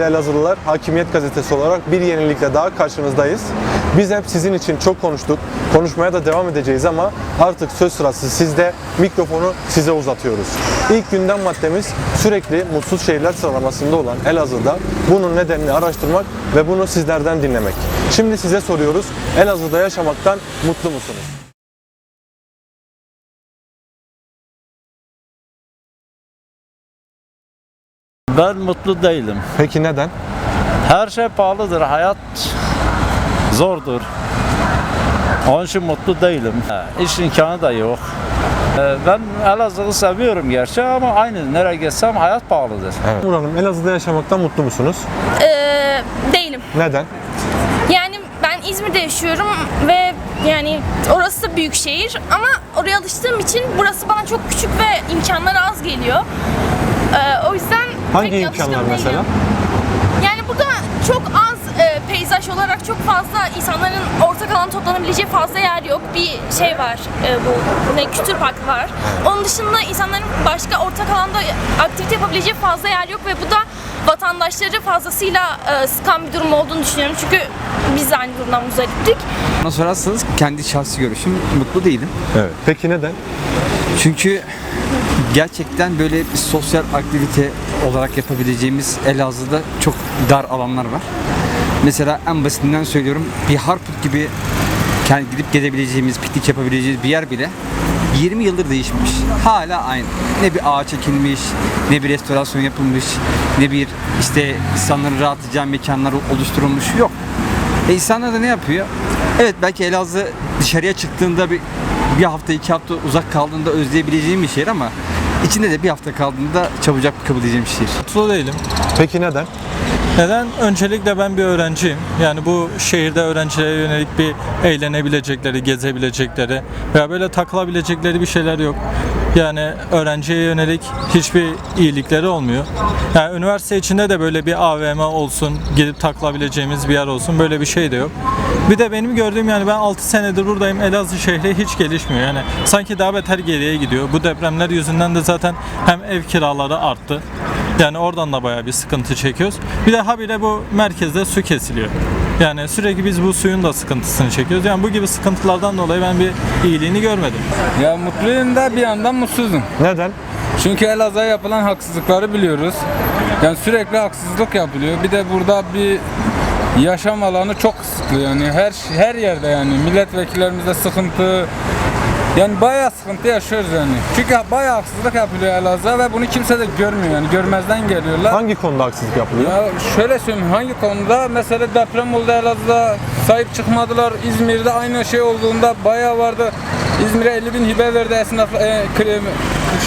Elazığlılar Hakimiyet Gazetesi olarak bir yenilikle daha karşınızdayız. Biz hep sizin için çok konuştuk. Konuşmaya da devam edeceğiz ama artık söz sırası sizde. Mikrofonu size uzatıyoruz. İlk gündem maddemiz sürekli mutsuz şehirler sıralamasında olan Elazığ'da bunun nedenini araştırmak ve bunu sizlerden dinlemek. Şimdi size soruyoruz. Elazığ'da yaşamaktan mutlu musunuz? Ben mutlu değilim. Peki neden? Her şey pahalıdır. Hayat zordur. Onun için mutlu değilim. İş imkanı da yok. Ee, Ben Elazığ'ı seviyorum gerçi ama aynı nereye gitsem hayat pahalıdır. Evet. Nur Hanım Elazığ'da yaşamaktan mutlu musunuz? Ee, değilim. Neden? Yani ben İzmir'de yaşıyorum ve yani orası da büyük şehir ama oraya alıştığım için burası bana çok küçük ve imkanları az geliyor. Ee, o yüzden Hangi pek alışkın imkanlar değilim. mesela? Yani burada çok az e, peyzaj olarak çok fazla insanların ortak alan toplanabileceği fazla yer yok. Bir şey var, e, bu ne kültür parkı var. Onun dışında insanların başka ortak alanda aktivite yapabileceği fazla yer yok ve bu da vatandaşları fazlasıyla e, sıkan bir durum olduğunu düşünüyorum. Çünkü biz de aynı durumdan muzdariptik. Bana sorarsanız kendi şahsi görüşüm mutlu değilim. Evet. Peki neden? Çünkü gerçekten böyle bir sosyal aktivite olarak yapabileceğimiz Elazığ'da çok dar alanlar var. Mesela en basitinden söylüyorum bir Harput gibi kendi gidip gezebileceğimiz, piknik yapabileceğimiz bir yer bile 20 yıldır değişmiş. Hala aynı. Ne bir ağaç ekilmiş, ne bir restorasyon yapılmış, ne bir işte insanların rahatlayacağı mekanlar oluşturulmuş. Yok. E insanlar da ne yapıyor? Evet belki Elazığ dışarıya çıktığında bir, bir hafta iki hafta uzak kaldığında özleyebileceğim bir şehir ama içinde de bir hafta kaldığında çabucak bakabileceğim bir şehir. Mutlu değilim. Peki neden? Neden? Öncelikle ben bir öğrenciyim. Yani bu şehirde öğrencilere yönelik bir eğlenebilecekleri, gezebilecekleri veya böyle takılabilecekleri bir şeyler yok. Yani öğrenciye yönelik hiçbir iyilikleri olmuyor. Yani üniversite içinde de böyle bir AVM olsun, gidip takılabileceğimiz bir yer olsun böyle bir şey de yok. Bir de benim gördüğüm yani ben 6 senedir buradayım. Elazığ şehri hiç gelişmiyor. Yani sanki daha beter geriye gidiyor. Bu depremler yüzünden de zaten hem ev kiraları arttı. Yani oradan da bayağı bir sıkıntı çekiyoruz. Bir de habire bu merkezde su kesiliyor. Yani sürekli biz bu suyun da sıkıntısını çekiyoruz. Yani bu gibi sıkıntılardan dolayı ben bir iyiliğini görmedim. Ya mutluyum da bir yandan mutsuzum. Neden? Çünkü Elazığ'a yapılan haksızlıkları biliyoruz. Yani sürekli haksızlık yapılıyor. Bir de burada bir yaşam alanı çok kısıtlı yani her her yerde yani milletvekillerimizde sıkıntı yani bayağı sıkıntı yaşıyoruz yani. Çünkü bayağı haksızlık yapılıyor Elazığ'a ve bunu kimse de görmüyor yani görmezden geliyorlar. Hangi konuda haksızlık yapılıyor? Ya şöyle söyleyeyim hangi konuda mesela deprem oldu Elazığ'da sahip çıkmadılar İzmir'de aynı şey olduğunda bayağı vardı İzmir'e 50 bin hibe verdi esnaf e,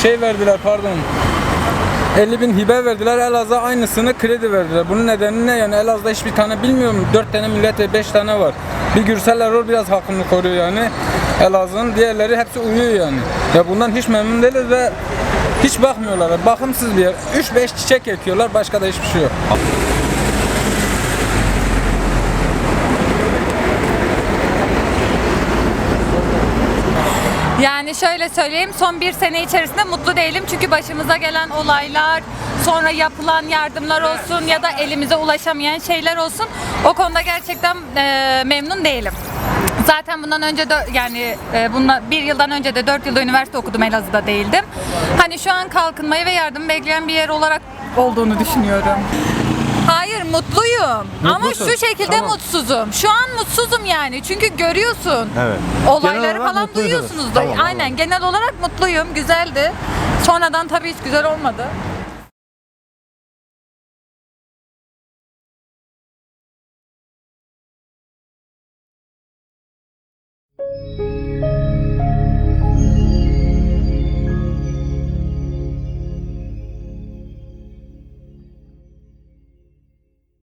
şey verdiler pardon 50 bin hibe verdiler Elazığ'a aynısını kredi verdiler. Bunun nedeni ne yani Elazığ'da hiçbir tane bilmiyorum 4 tane millet 5 tane var. Bir Gürsel Erol biraz hakkını koruyor yani. Elazığ'ın diğerleri hepsi uyuyor yani. Ya bundan hiç memnun değiliz ve hiç bakmıyorlar. Bakımsız bir yer. 3-5 çiçek ekiyorlar başka da hiçbir şey yok. Yani şöyle söyleyeyim son bir sene içerisinde mutlu değilim çünkü başımıza gelen olaylar sonra yapılan yardımlar olsun ya da elimize ulaşamayan şeyler olsun o konuda gerçekten e, memnun değilim. Zaten bundan önce de yani e, bundan bir yıldan önce de 4 yılda üniversite okudum Elazığ'da değildim. Hani şu an kalkınmayı ve yardım bekleyen bir yer olarak olduğunu düşünüyorum. Hayır mutluyum ama Mutlusun. şu şekilde mutsuzum. Şu an mutsuzum yani çünkü görüyorsun Evet. Genel olayları olarak falan mutluydunuz. duyuyorsunuz da. Tamam, Aynen genel olarak mutluyum, güzeldi. Sonradan tabii hiç güzel olmadı. Música